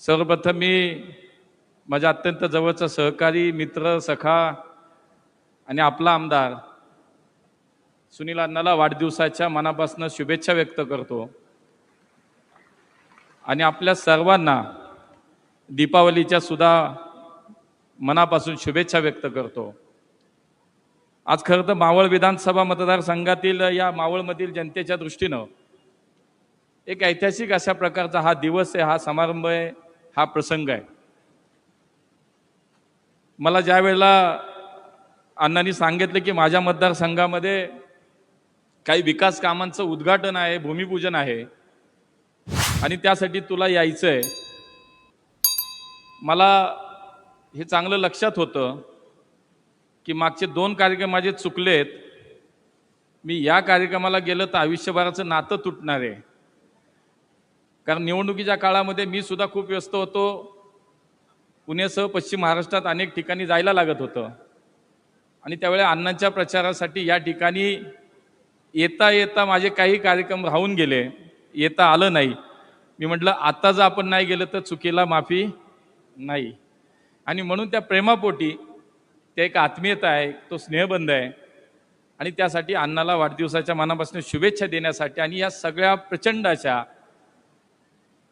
सर्वप्रथम मी माझ्या अत्यंत जवळचा सहकारी मित्र सखा आणि आपला आमदार सुनील अण्णाला वाढदिवसाच्या मनापासून शुभेच्छा व्यक्त करतो. आणि आपल्या सर्वांना दीपावलीच्या सुद्धा मनापासून शुभेच्छा व्यक्त करतो. आज खरं तर मावळ विधानसभा मतदारसंघातील या मावळमधील जनतेच्या दृष्टीनं एक ऐतिहासिक अशा प्रकारचा हा दिवस आहे हा समारंभ आहे. हा प्रसंग आहे. मला ज्या वेळेला अण्णांनी सांगितलं की माझ्या मतदारसंघामध्ये काही विकास कामांचं उद्घाटन आहे भूमिपूजन आहे आणि त्यासाठी तुला यायचं आहे मला हे चांगलं लक्षात होतं की मागचे दोन कार्यक्रम माझे चुकलेत. मी या कार्यक्रमाला गेलं तर आयुष्यभराचं नातं तुटणार. आहे कारण निवडणुकीच्या काळामध्ये मी सुद्धा खूप व्यस्त होतो. पुण्यासह पश्चिम महाराष्ट्रात अनेक ठिकाणी जायला लागत होतं. आणि त्यावेळी अण्णांच्या प्रचारासाठी या ठिकाणी येता येता माझे काही कार्यक्रम राहून गेले. येता आलं नाही. मी म्हटलं आता जर आपण नाही गेलं तर चुकीला माफी नाही. आणि म्हणून त्या प्रेमापोटी ते एक आत्मीयता आहे तो स्नेहबंध आहे. आणि त्यासाठी अण्णाला वाढदिवसाच्या मनापासून शुभेच्छा देण्यासाठी आणि या सगळ्या प्रचंड अशा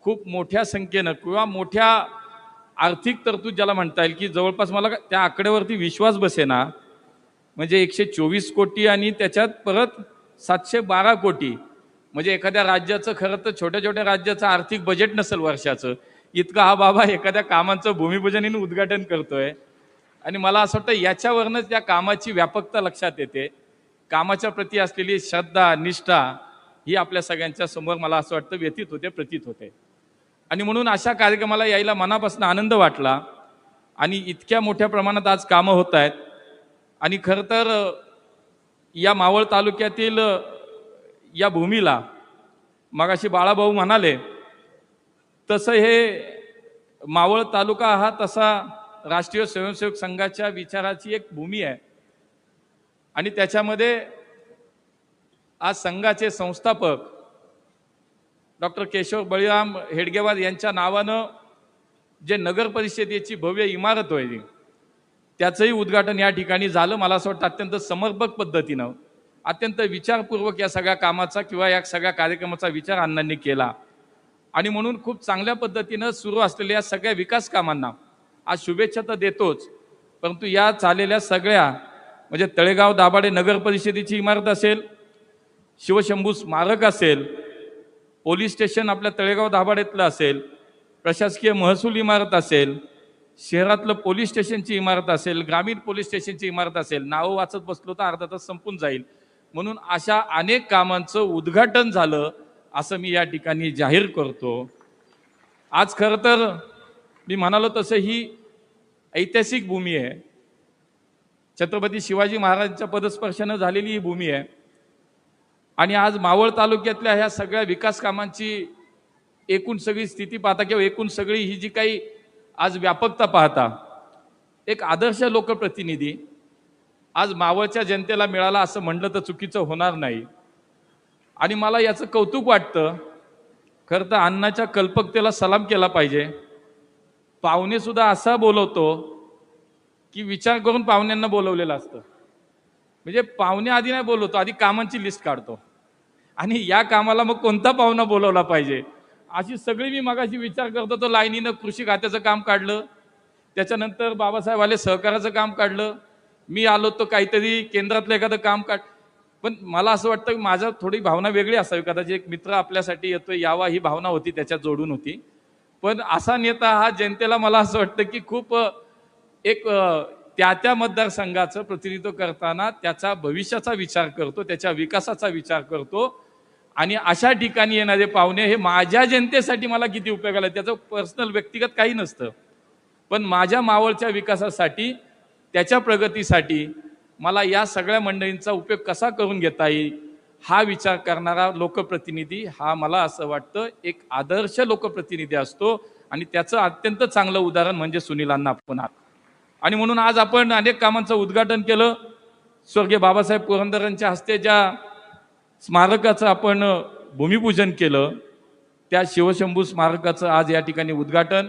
खूप मोठ्या संख्येनं किंवा मोठ्या आर्थिक तरतूद ज्याला म्हणता येईल की जवळपास मला त्या आकड्यावरती विश्वास बसेना. म्हणजे एकशे चोवीस कोटी आणि त्याच्यात परत सातशे बारा कोटी. म्हणजे एखाद्या राज्याचं खरं तर छोट्या छोट्या राज्याचं आर्थिक बजेट नसेल वर्षाचं. इतकं हा बाबा एखाद्या कामाचं भूमिपूजन उद्घाटन करतोय. आणि मला असं वाटतं याच्यावरनंच त्या कामाची व्यापकता लक्षात येते. कामाच्या प्रती असलेली श्रद्धा निष्ठा ही आपल्या सगळ्यांच्या समोर मला असं वाटतं व्यतीत होते प्रतीत होते. आणि म्हणून अशा कार्यक्रमाला यायला मनापासून आनंद वाटला. आणि इतक्या मोठ्या प्रमाणात आज कामं होत आहेत. आणि खरं तर या मावळ तालुक्यातील या भूमीला मगाशी बाळाभाऊ म्हणाले तसं हे मावळ तालुका हा तसा राष्ट्रीय स्वयंसेवक संघाच्या विचाराची एक भूमी आहे. आणि त्याच्यामध्ये आज संघाचे संस्थापक डॉक्टर केशव बळीराम हेडगेवार यांच्या नावानं जे नगर परिषदेची भव्य इमारत होईल त्याचंही उद्घाटन या ठिकाणी झालं. मला असं वाटतं अत्यंत समर्पक पद्धतीनं अत्यंत विचारपूर्वक या सगळ्या कामाचा किंवा या सगळ्या कार्यक्रमाचा विचार अण्णांनी केला. आणि म्हणून खूप चांगल्या पद्धतीनं सुरू असलेल्या या सगळ्या विकास कामांना आज शुभेच्छा तर देतोच परंतु या चाललेल्या सगळ्या म्हणजे तळेगाव दाभाडे नगर परिषदेची इमारत असेल शिवशंभू स्मारक असेल पोलीस स्टेशन आपल्या तळेगाव दाभाडेतलं असेल प्रशासकीय महसूल इमारत असेल शहरातलं पोलीस स्टेशनची इमारत असेल ग्रामीण पोलीस स्टेशनची इमारत असेल नावं वाचत बसलो तर अर्धा तास संपून जाईल. म्हणून अशा अनेक कामांचं उद्घाटन झालं असं मी या ठिकाणी जाहीर करतो. आज खरं तर मी म्हणालो तसं ही ऐतिहासिक भूमी आहे. छत्रपती शिवाजी महाराजांच्या पदस्पर्शानं झालेली ही भूमी आहे. आणि आज मावळ तालुक्यातल्या ह्या सगळ्या विकास कामांची एकूण सगळी स्थिती पाहता किंवा एकूण सगळी ही जी काही आज व्यापकता पाहता एक आदर्श लोकप्रतिनिधी आज मावळच्या जनतेला मिळाला असं म्हणलं तर चुकीचं होणार नाही. आणि मला याचं कौतुक वाटतं खरं तर अण्णाच्या कल्पकतेला सलाम केला पाहिजे. पाहुणेसुद्धा असा बोलवतो की विचार करून पाहुण्यांना बोलवलेलं असतं. म्हणजे पाहुणे आधी नाही बोलवतो आधी कामांची लिस्ट काढतो. आणि या कामाला मग कोणता पाहुणा बोलवला पाहिजे? अशी सगळी मी मगाशी विचार करतो तो लाईनीनं कृषी खात्याचं काम काढलं. त्याच्यानंतर बाबासाहेब आले सहकाराचं काम काढलं. मी आलो तो काहीतरी केंद्रातलं एखादं काम काढ पण मला असं वाटतं की माझं थोडी भावना वेगळी असावी. कदाचित एक मित्र आपल्यासाठी येतोय यावा ही भावना होती त्याच्यात जोडून होती. पण असा नेता हा जनतेला मला असं वाटतं की खूप एक त्या त्या मतदारसंघाचं प्रतिनिधित्व करताना त्याचा भविष्याचा विचार करतो त्याच्या विकासाचा विचार करतो. आणि अशा ठिकाणी येणारे पाहुणे हे माझ्या जनतेसाठी मला किती उपयोगाला आहे, त्याचं पर्सनल व्यक्तिगत काही नसतं. पण माझ्या मावळच्या विकासासाठी त्याच्या प्रगतीसाठी मला या सगळ्या मंडळींचा उपयोग कसा करून घेता येईल हा विचार करणारा लोकप्रतिनिधी हा मला असं वाटतं एक आदर्श लोकप्रतिनिधी असतो. आणि त्याचं अत्यंत चांगलं उदाहरण म्हणजे सुनीलांना आपण आहात. आणि म्हणून आज आपण अनेक कामांचं उद्घाटन केलं. स्वर्गीय बाबासाहेब पुरंदरांच्या हस्ते ज्या स्मारकाचं आपण भूमिपूजन केलं. त्या शिवशंभू स्मारकाचं आज या ठिकाणी उद्घाटन.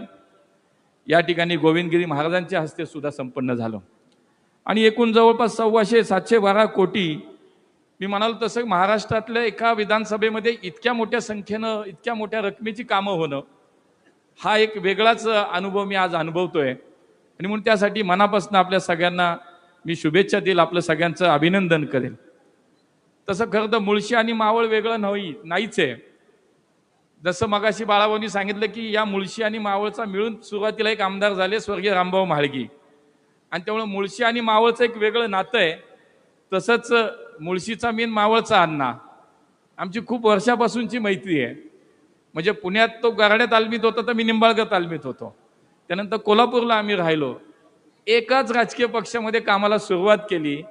या ठिकाणी गोविंदगिरी महाराजांच्या हस्ते सुद्धा संपन्न झालं. आणि एकूण जवळपास सव्वाशे सातशे बारा कोटी मी म्हणालो तसं महाराष्ट्रातल्या एका विधानसभेमध्ये इतक्या मोठ्या संख्येनं इतक्या मोठ्या रकमेची कामं होणं हा एक वेगळाच अनुभव मी आज अनुभवतोय. आणि म्हणून त्यासाठी मनापासून आपल्या सगळ्यांना मी शुभेच्छा देईल आपलं सगळ्यांचं अभिनंदन करेल. तसं खरं तर मुळशी आणि मावळ वेगळं नाही नाहीच आहे. जसं मगाशी बाळाभाऊनी सांगितलं की या मुळशी आणि मावळचा मिळून सुरुवातीला एक आमदार झाले स्वर्गीय रामभाऊ म्हाळगी. आणि त्यामुळे मुळशी आणि मावळचं एक वेगळं नातं आहे. तसंच मुळशीचा मेन मावळचा अण्णा. आमची खूप वर्षापासूनची मैत्री आहे. म्हणजे पुण्यात तो गराड्या तालमीत होता तर मी निंबाळकर तालमीत होतो. त्यानंतर कोल्हापूरला आम्ही राहिलो. एकाच राजकीय पक्षामध्ये कामाला सुरुवात केली.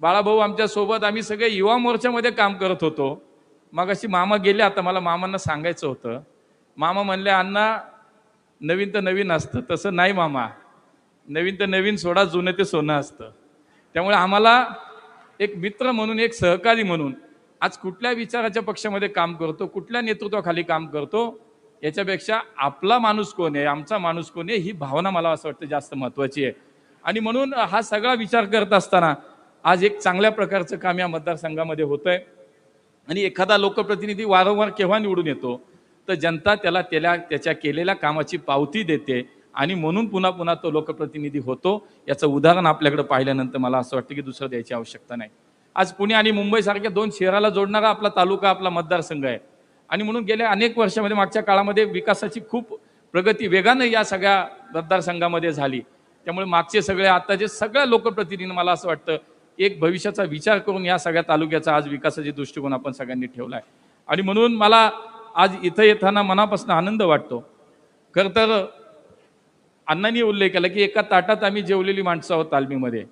बाळाभाऊ आमच्यासोबत आम्ही सगळे युवा मोर्चामध्ये काम करत होतो. मग अशी मामा गेले आता मला मामांना सांगायचं होतं. मामा म्हणले अण्णा नवीन तर नवीन असतं तसं नाही मामा. नवीन तर नवीन सोडा जुनं ते सोनं असतं. त्यामुळे आम्हाला एक मित्र म्हणून एक सहकारी म्हणून आज कुठल्या विचाराच्या पक्षामध्ये काम करतो कुठल्या नेतृत्वाखाली काम करतो याच्यापेक्षा आपला माणूस कोण आहे आमचा माणूस कोण आहे ही भावना मला असं वाटतं जास्त महत्वाची आहे. आणि म्हणून हा सगळा विचार करत असताना आज एक चांगल्या प्रकारचं काम या मतदारसंघामध्ये होत आहे आणि एखादा लोकप्रतिनिधी वारंवार केव्हा निवडून येतो तर जनता त्याला त्याला त्याच्या केलेल्या कामाची पावती देते आणि म्हणून पुन्हा पुन्हा तो लोकप्रतिनिधी होतो. याचं उदाहरण आपल्याकडे पाहिल्यानंतर मला असं वाटतं की दुसरं द्यायची आवश्यकता नाही. आज पुणे आणि मुंबईसारख्या दोन शहराला जोडणारा आपला तालुका आपला मतदारसंघ आहे. आणि म्हणून गेल्या अनेक वर्षामध्ये मागच्या काळामध्ये विकासाची खूप प्रगती वेगानं या सगळ्या मतदारसंघामध्ये झाली. त्यामुळे मागचे सगळे आताचे सगळ्या लोकप्रतिनिधी मला असं वाटतं एक भविष्याचा विचार करून या सगळ्या तालुक्याचा आज विकासाची दृष्टिकोन आपण सगळ्यांनी ठेवला आहे आणि म्हणून मला आज इथं येताना मनापासून आनंद वाटतो. खरं तर अण्णांनी उल्लेख केला की एका ताटात आम्ही जेवलेली माणसं आहोत तालमीमध्ये.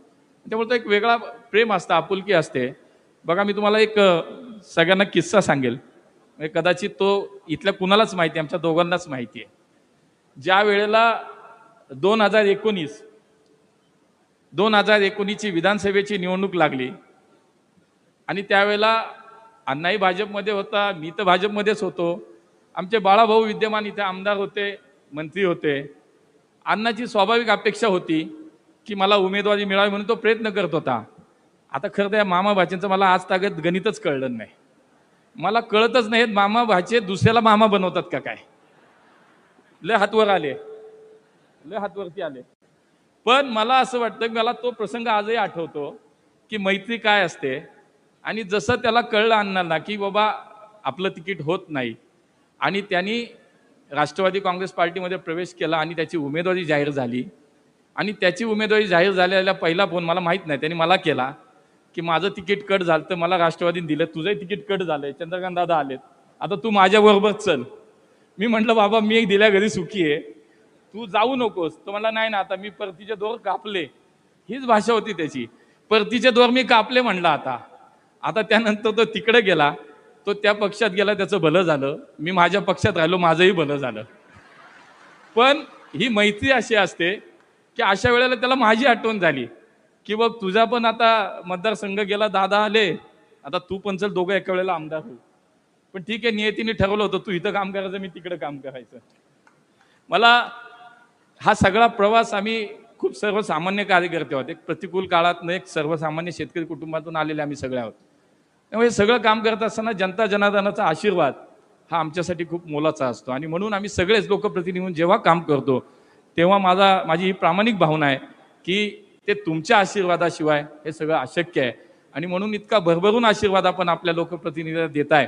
त्यामुळे तो एक वेगळा प्रेम असतं आपुलकी असते. बघा मी तुम्हाला एक सगळ्यांना किस्सा सांगेल. म्हणजे कदाचित तो इथल्या कुणालाच माहिती आहे आमच्या दोघांनाच माहिती आहे. ज्या वेळेला दोन हजार एकोणीस दोन हजार एकोणीसची विधानसभेची निवडणूक लागली. आणि त्यावेळेला अण्णाही भाजपमध्ये होता मी तर भाजपमध्येच होतो. आमचे बाळाभाऊ विद्यमान इथे आमदार होते मंत्री होते. अण्णाची स्वाभाविक अपेक्षा होती की मला उमेदवारी मिळावी म्हणून तो प्रयत्न करत होता. आता खरं तर या मामा भाचेंचं मला आज तागत गणितच कळलं नाही. मला कळतच नाही मामा भाचे दुसऱ्याला मामा बनवतात का काय. लय हातवर आले. लय हातवरती आले. पण मला असं वाटतं की मला तो प्रसंग आजही आठवतो की मैत्री काय असते? आणि जसं त्याला कळलं अण्णांना की बाबा आपलं तिकीट होत नाही. आणि त्यांनी राष्ट्रवादी काँग्रेस पार्टीमध्ये प्रवेश केला आणि त्याची उमेदवारी जाहीर झाली. आणि त्याची उमेदवारी जाहीर झालेला पहिला फोन मला माहीत नाही त्यांनी मला केला की माझं तिकीट कट झालं तर मला राष्ट्रवादीने दिलं. तुझंही तिकीट कट झालंय चंद्रकांत दादा आलेत. आता तू माझ्याबरोबर चल. मी म्हटलं बाबा मी एक दिल्या घरी सुखी आहे. तू जाऊ नकोस. तो म्हणला नाही ना आता मी परतीचे दोर कापले. हीच भाषा होती त्याची. परतीचे दोर मी कापले म्हणला आता. आता त्यानंतर तो तिकडे गेला. तो त्या पक्षात गेला त्याचं भलं झालं. मी माझ्या पक्षात राहिलो माझंही भलं झालं. पण ही मैत्री अशी असते की अशा वेळेला त्याला माझी आठवण झाली की बघ तुझा पण आता मतदारसंघ गेला दादा आले. आता तू पण चल दोघं एका वेळेला आमदार हो पण ठीक आहे नियतीने ठरवलं होतं तू इथं काम करायचं मी तिकडे काम करायचं. मला हा सगळा प्रवास आम्ही खूप सर्वसामान्य कार्यकर्ते आहोत. एक प्रतिकूल काळात एक सर्वसामान्य शेतकरी कुटुंबातून आलेले आम्ही सगळे आहोत. त्यामुळे हे सगळं काम करत असताना जनता जनार्दनाचा आशीर्वाद हा आमच्यासाठी खूप मोलाचा असतो. आणि म्हणून आम्ही सगळेच लोकप्रतिनिधी म्हणून जेव्हा काम करतो तेव्हा माझा माझी ही प्रामाणिक भावना आहे की ते तुमच्या आशीर्वादाशिवाय हे सगळं अशक्य आहे. आणि म्हणून इतका भरभरून आशीर्वाद आपण आपल्या लोकप्रतिनिधीला देत आहे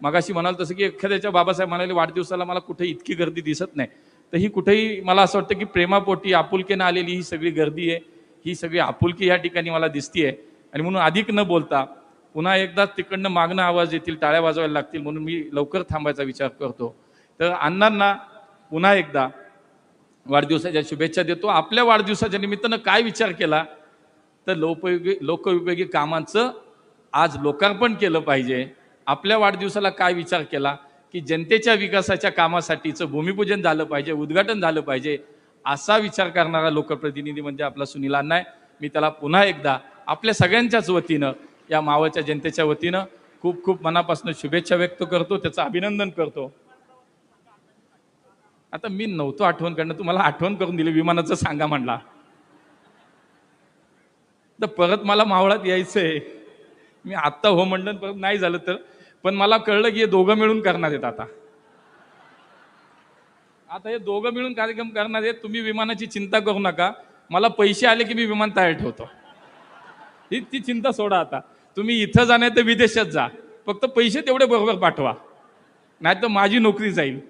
मगाशी म्हणाल तसं की एखाद्याच्या बाबासाहेब म्हणाले वाढदिवसाला मला कुठे इतकी गर्दी दिसत नाही. तर ही कुठेही मला असं वाटतं की प्रेमापोटी आपुलकीनं आलेली ही सगळी गर्दी आहे. ही सगळी आपुलकी या ठिकाणी मला दिसतीये. आणि म्हणून अधिक न बोलता पुन्हा एकदा तिकडनं मागणं आवाज येतील टाळ्या वाजवायला लागतील म्हणून मी लवकर थांबायचा विचार करतो. तर अण्णांना पुन्हा एकदा वाढदिवसाच्या शुभेच्छा देतो. आपल्या वाढदिवसाच्या निमित्तानं काय विचार केला तर लोकोपयोगी लोकउपयोगी कामांचं आज लोकार्पण केलं पाहिजे. आपल्या वाढदिवसाला काय विचार केला की जनतेच्या विकासाच्या कामासाठीचं भूमिपूजन झालं पाहिजे उद्घाटन झालं पाहिजे असा विचार करणारा लोकप्रतिनिधी म्हणजे आपला सुनील अण्णा आहे. मी त्याला पुन्हा एकदा आपल्या सगळ्यांच्याच वतीनं या मावळच्या जनतेच्या वतीनं खूप खूप मनापासून शुभेच्छा व्यक्त करतो त्याचं अभिनंदन करतो. आता मी नव्हतो आठवण करणं तुम्हाला आठवण करून दिली विमानाचं सांगा म्हणला. तर परत मला मावळात यायचंय. मी आत्ता हो म्हणलं परत नाही झालं तर? पण मला कळलं की हे दोघं मिळून करणार आहेत आता. आता हे दोघं मिळून कार्यक्रम करणार आहेत तुम्ही विमानाची चिंता करू नका. मला पैसे आले की मी विमान तयार ठेवतो. ही ती चिंता सोडा आता. तुम्ही इथं जाणार तर विदेशात जा. फक्त पैसे तेवढे बरोबर पाठवा. नाही तर माझी नोकरी जाईल.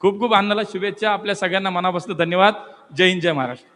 खूप खूप अण्णाला शुभेच्छा. आपल्या सगळ्यांना मनापासून धन्यवाद. जय हिंद जय महाराष्ट्र.